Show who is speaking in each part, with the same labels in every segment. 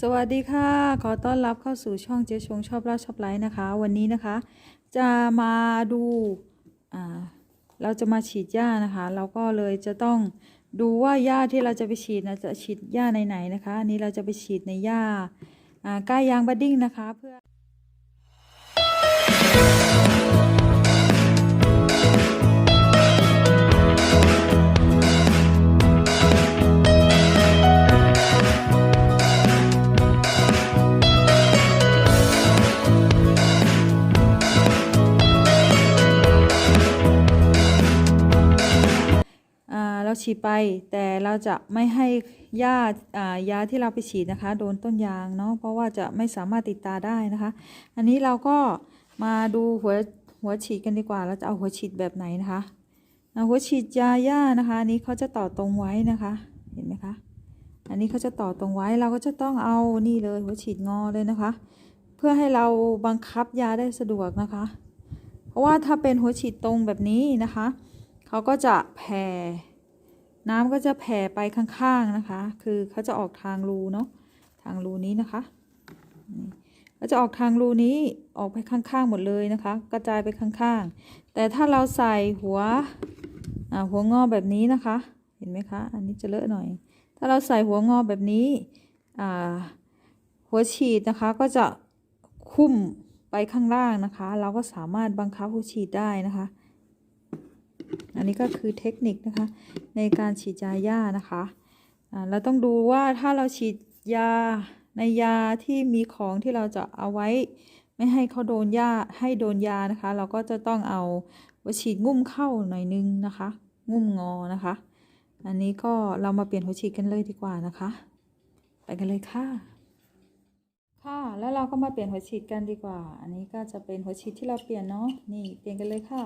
Speaker 1: สวัสดีค่ะ ขอต้อนรับเข้าสู่ช่องเจ๊ชงชอบเล่าชอบไลฟ์นะคะ วันนี้นะคะ จะมาดูเราจะมาฉีดหญ้านะคะ เราก็เลยจะต้องดูว่าหญ้าที่เราจะไปฉีดนะจะฉีดหญ้าไหนๆนะคะ อันนี้เราจะไปฉีดในหญ้าอ่าก้ายยางบัดดิ้งนะคะเพื่อ ฉีดไป แต่เราจะไม่ให้หญ้าอ่ายาที่เราไปฉีดนะคะ โดนต้นยางเนาะเพราะว่าจะไม่สามารถติดตาได้นะคะ อันนี้เราก็มาดูหัวหัวฉีดกันดีกว่า เราจะเอาหัวฉีดแบบไหนนะคะอ่าหัวฉีดยาหญ้านะคะอันนี้เขาจะต่อตรงไว้นะคะ เห็นไหมคะ อันนี้เขาจะต่อตรงไว้เราก็จะต้องเอานี่เลยหัวฉีดงอเลยนะคะ เพื่อให้เราบังคับยาได้สะดวกนะคะ เพราะว่าถ้าเป็นหัวฉีดตรงแบบนี้นะคะ เขาก็จะแผ่ น้ำก็จะแผ่ไปข้างๆนะคะ คือเขาจะออกทางรูเนาะ ทางรูนี้นะคะนี่เขาจะออกทางรูนี้ออกไปข้างๆหมดเลยนะคะ กระจายไปข้างๆ แต่ถ้าเราใส่หัวหัวงอแบบนี้นะคะ เห็นไหมคะ อันนี้จะเลอะหน่อย ถ้าเราใส่หัวงอแบบนี้หัวฉีดนะคะก็จะคุ้มไปข้างล่างนะคะ เราก็สามารถบังคับหัวฉีดได้นะคะ นนี้ก็คือเทคนิคนะคะ ในการฉีดยาหญ้านะคะเราต้องดูว่าถ้าเราฉีดยาในยาที่มีของที่เราจะเอาไว้ ไม่ให้เขาโดนหญ้าให้โดนยานะคะ เราก็จะต้องเอาหัวฉีดงุ่มเข้าหน่อยนึงนะคะ งุ่มงอนะคะ อันนี้ก็เรามาเปลี่ยนหัวฉีดกันเลยดีกว่านะคะ ไปกันเลยค่ะ ค่ะแล้วเราก็มาเปลี่ยนหัวฉีดกันดีกว่า อันนี้ก็จะเป็นหัวฉีดที่เราเปลี่ยนเนาะนี่เปลี่ยนกันเลยค่ะ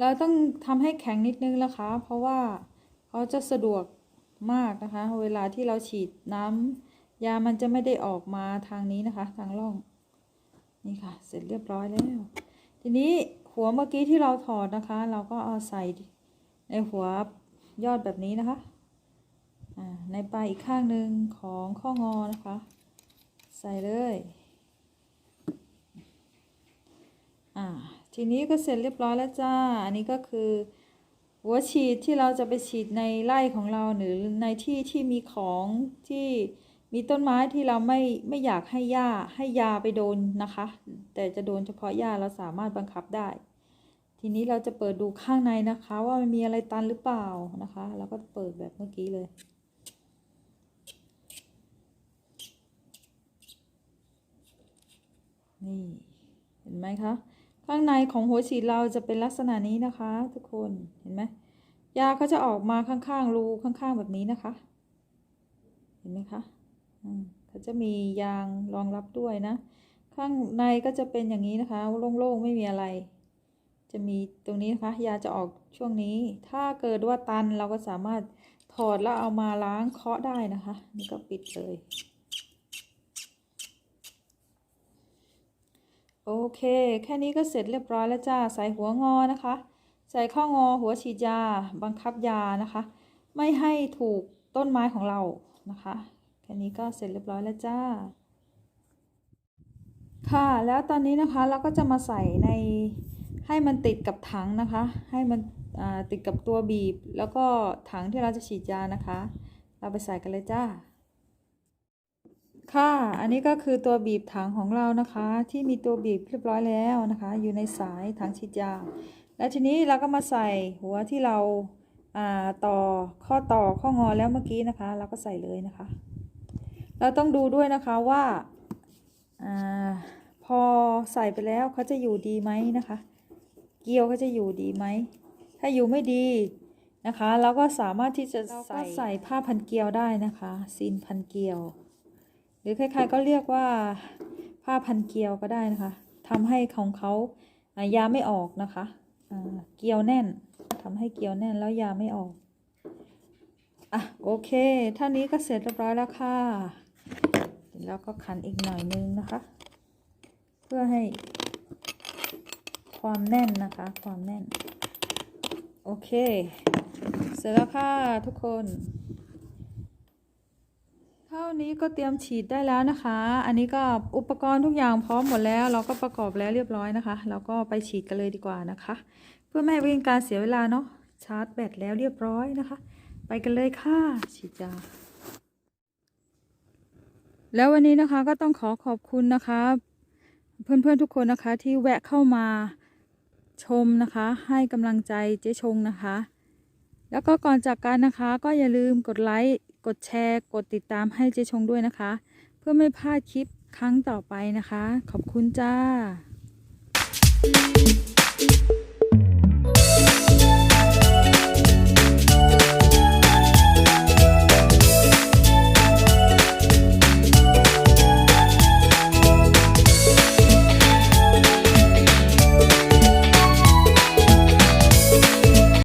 Speaker 1: เราต้องทำให้แข็งนิดนึงนะคะ เพราะว่าเขาจะสะดวกมากนะคะ เวลาที่เราฉีดน้ำยามันจะไม่ได้ออกมาทางนี้นะคะ ทางร่องนี่ค่ะ เสร็จเรียบร้อยแล้ว ทีนี้หัวเมื่อกี้ที่เราถอดนะคะ เราก็เอาใส่ในหัวยอดแบบนี้นะคะในปลายอีกข้างหนึ่งของข้องอนะคะ ใส่เลย อ่า ทีนี้ก็เสร็จเรียบร้อยแล้วจ้า อันนี้ก็คือ หัวฉีดที่เราจะไปฉีดในไร่ของเราหรือในที่ที่มีของที่มีต้นไม้ที่เราไม่ไม่อยากให้หญ้าให้ยาไปโดนนะคะ แต่จะโดนเฉพาะหญ้าเราสามารถบังคับได้ ทีนี้เราจะเปิดดูข้างในนะคะ ว่ามันมีอะไรตันหรือเปล่านะคะเราก็เปิดแบบเมื่อกี้เลยนี่เห็นไหมคะ ข้างในของหัวฉีดเราจะเป็นลักษณะนี้นะคะ ทุกคนเห็นไหมยาเขาจะออกมาข้างๆรูข้างๆแบบนี้นะคะ เห็นไหมคะอืมเขาจะมียางรองรับด้วยนะ ข้างในก็จะเป็นอย่างนี้นะคะโล่งๆไม่มีอะไร จะมีตรงนี้นะคะ ยาจะออกช่วงนี้ ถ้าเกิดว่าตันเราก็สามารถถอดแล้วเอามาล้างเคาะได้นะคะ นี่ก็ปิดเลย โอเค แค่นี้ก็เสร็จเรียบร้อยแล้วจ้า ใส่หัวงอนะคะ ใส่ข้องอหัวฉีดยา บังคับยานะคะ ไม่ให้ถูกต้นไม้ของเรานะคะ แค่นี้ก็เสร็จเรียบร้อยแล้วจ้า ค่ะ แล้วตอนนี้นะคะเราก็จะมาใส่ในให้มันติดกับถังนะคะ ให้มันติดกับตัวบีบ แล้วก็ถังที่เราจะฉีดยานะคะ เราไปใส่กันเลยจ้า ค่ะ อันนี้ก็คือตัวบีบถังของเรานะคะ ที่มีตัวบีบเรียบร้อยแล้วนะคะ อยู่ในสายถังฉีดยา แล้วทีนี้เราก็มาใส่หัวที่เราอ่าต่อข้อต่อข้องอแล้วเมื่อกี้นะคะ เราก็ใส่เลยนะคะ เราต้องดูด้วยนะคะว่าอาพอใส่ไปแล้วเขาจะอยู่ดีไหมนะคะ เกลียวก็จะอยู่ดีไหมถ้าอยู่ไม่ดีนะคะ เราก็สามารถที่จะใส่ใส่ผ้าพันเกลียวได้นะคะซีนพันเกลียว หรือใครๆก็เรียกว่าผ้าพันเกลียวก็ได้นะคะทำให้ของเขาอ่ายาไม่ออกนะคะเกลียวแน่นทำให้เกลียวแน่นแล้วยาไม่ออกอะโอเคท่านี้ก็เสร็จเรียบร้อยแล้วค่ะเดี๋ยวก็ขันอีกหน่อยนึงนะคะ เพื่อให้ความแน่นนะคะ ความแน่น โอเค เสร็จแล้วค่ะทุกคน เท่านี้ก็เตรียมฉีดได้แล้วนะคะ อันนี้ก็อุปกรณ์ทุกอย่างพร้อมหมดแล้ว เราก็ประกอบแล้วเรียบร้อยนะคะ เราก็ไปฉีดกันเลยดีกว่านะคะ เพื่อไม่ให้เป็นการเสียเวลาเนาะ ชาร์จแบตแล้วเรียบร้อยนะคะ ไปกันเลยค่ะ ฉีดยาแล้ววันนี้นะคะก็ต้องขอขอบคุณนะคะ เพื่อนๆทุกคนนะคะที่แวะเข้ามาชมนะคะ ให้กำลังใจเจ๊ชงนะคะ แล้วก็ก่อนจากกันนะคะ ก็อย่าลืมกดไลค์ กดแชร์กดติดตามให้เจชงด้วยนะคะ เพื่อไม่พลาดคลิปครั้งต่อไปนะคะ ขอบคุณจ้า